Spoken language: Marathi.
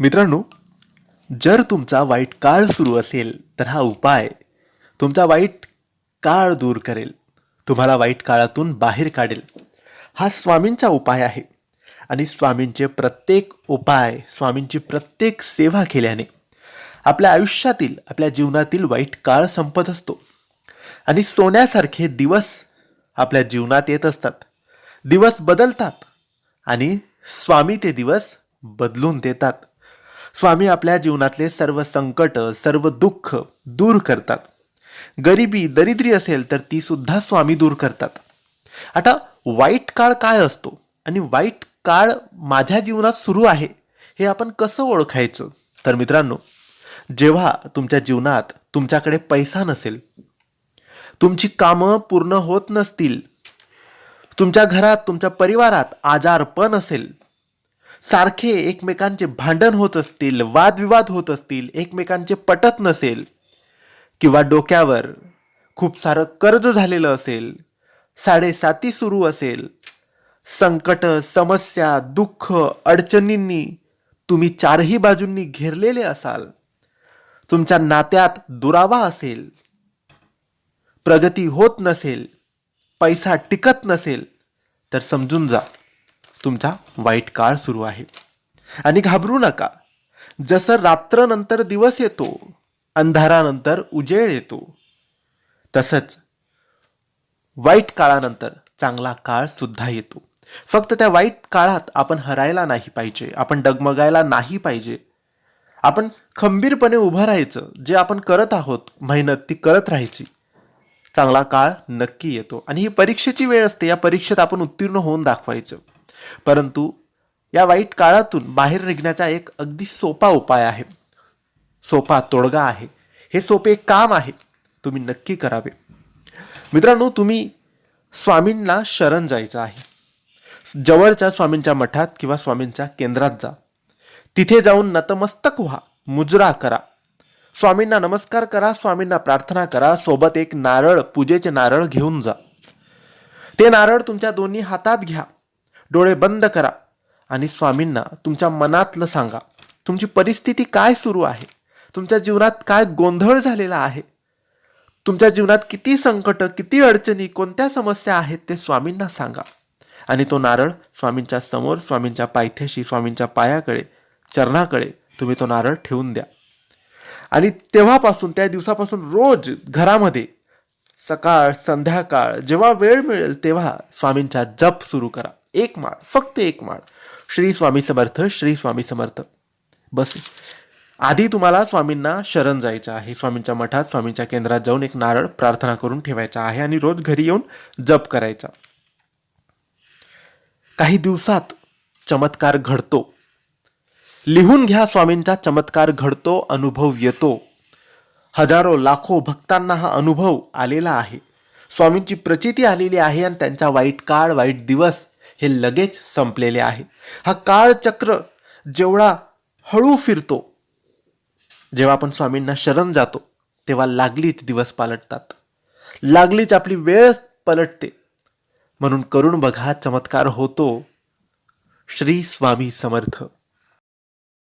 मित्रांनो जर तुमचा वाईट काळ सुरू असेल तर हा उपाय तुमचा वाईट काळ दूर करेल. तुम्हाला वाईट काळातून बाहेर काढेल. हा स्वामींचा उपाय आहे. आणि स्वामींचे प्रत्येक उपाय स्वामींची प्रत्येक सेवा केल्याने आपल्या आयुष्यातील आपल्या जीवनातील वाईट काळ संपत असतो. आणि सोन्यासारखे दिवस आपल्या जीवनात येत असतात. दिवस बदलतात आणि स्वामी ते दिवस बदलून देतात. स्वामी आपल्या जीवनातले सर्व संकट सर्व दुःख दूर करतात. गरिबी दरिद्री असेल तर ती सुद्धा स्वामी दूर करतात. आता वाईट काळ काय असतो आणि वाईट काळ माझ्या जीवनात सुरू आहे हे आपण कसं ओळखायचं? तर मित्रांनो जेव्हा तुमच्या जीवनात तुमच्याकडे पैसा नसेल तुमची कामं पूर्ण होत नसतील तुमच्या घरात तुमच्या परिवारात आजारपण असेल सारखे एकमेकांचे भांडण होत असतील वादविवाद होत असतील एकमेकांचे पटत नसेल किंवा डोक्यावर खूप सारं कर्ज झालेलं असेल साडेसाती सुरू असेल संकट समस्या दुःख अडचणींनी तुम्ही चारही बाजूंनी घेरलेले असाल तुमच्या नात्यात दुरावा असेल प्रगती होत नसेल पैसा टिकत नसेल तर समजून जा. तुमचा वाईट काळ सुरू आहे. आणि घाबरू नका. जसं रात्रनंतर दिवस येतो अंधारानंतर उजेड येतो तसंच वाईट काळानंतर चांगला काळ सुद्धा येतो. फक्त त्या वाईट काळात आपण हरायला नाही पाहिजे आपण डगमगायला नाही पाहिजे. आपण खंबीरपणे उभं राहायचं जे आपण करत आहोत मेहनत ती करत राहायची. चांगला काळ नक्की येतो. आणि ही परीक्षेची वेळ असते या परीक्षेत आपण उत्तीर्ण होऊन दाखवायचं. परंतु या वाईट काळातून बाहेर निघण्याचा एक अगदी सोपा उपाय आहे. सोपा तोडगा आहे. हे सोपे काम आहे. तुम्ही नक्की करावे. मित्रांनो तुम्ही स्वामींना शरण जायचं आहे. जवळच्या स्वामींच्या मठात किंवा स्वामींच्या केंद्रात जा. तिथे जाऊन नतमस्तक व्हा. मुजरा करा. स्वामींना नमस्कार करा स्वामींना प्रार्थना करा. सोबत एक नारळ पूजेचे नारळ घेऊन जा. ते नारळ तुमच्या दोन्ही हातात घ्या. डोळे बंद करा आणि स्वामींना तुमच्या मनातलं सांगा. तुमची परिस्थिती काय सुरू आहे? तुमच्या जीवनात काय गोंधळ झालेला आहे? तुमच्या जीवनात किती संकट किती अडचणी कोणत्या समस्या आहेत ते स्वामींना सांगा. आणि तो नारळ स्वामींच्या समोर स्वामींच्या पायथ्याशी स्वामींच्या पायाकडे चरणाकडे तुम्ही तो नारळ ठेवून द्या. आणि तेव्हापासून त्या दिवसापासून रोज घरामध्ये सकाळ संध्याकाळ जेव्हा वेळ मिळेल तेव्हा स्वामींचा जप सुरू करा. एक माळ फक्त एक माळ. श्री स्वामी समर्थ श्री स्वामी समर्थ. बस. आधी तुम्हाला स्वामींना शरण जायचं आहे. स्वामींच्या मठात स्वामींच्या केंद्रात जाऊन एक नारळ प्रार्थना करून ठेवायचा आहे आणि रोज घरी येऊन जप करायचा. काही दिवसात चमत्कार घडतो. लिहून घ्या स्वामींचा चमत्कार घडतो अनुभव येतो. हजारो लाखो भक्तांना हा अनुभव आलेला आहे. स्वामींची प्रचिती आलेली आहे आणि त्यांचा वाईट काळ वाईट दिवस हे लगेच संपलेले आहे. हा काळचक्र जेवढा हळू फिरतो जेव्हा आपण स्वामींना शरण जातो तेव्हा लागलीच दिवस पालटतात. लागलीच आपली वेळ पलटते. म्हणून करून बघा चमत्कार होतो. श्री स्वामी समर्थ.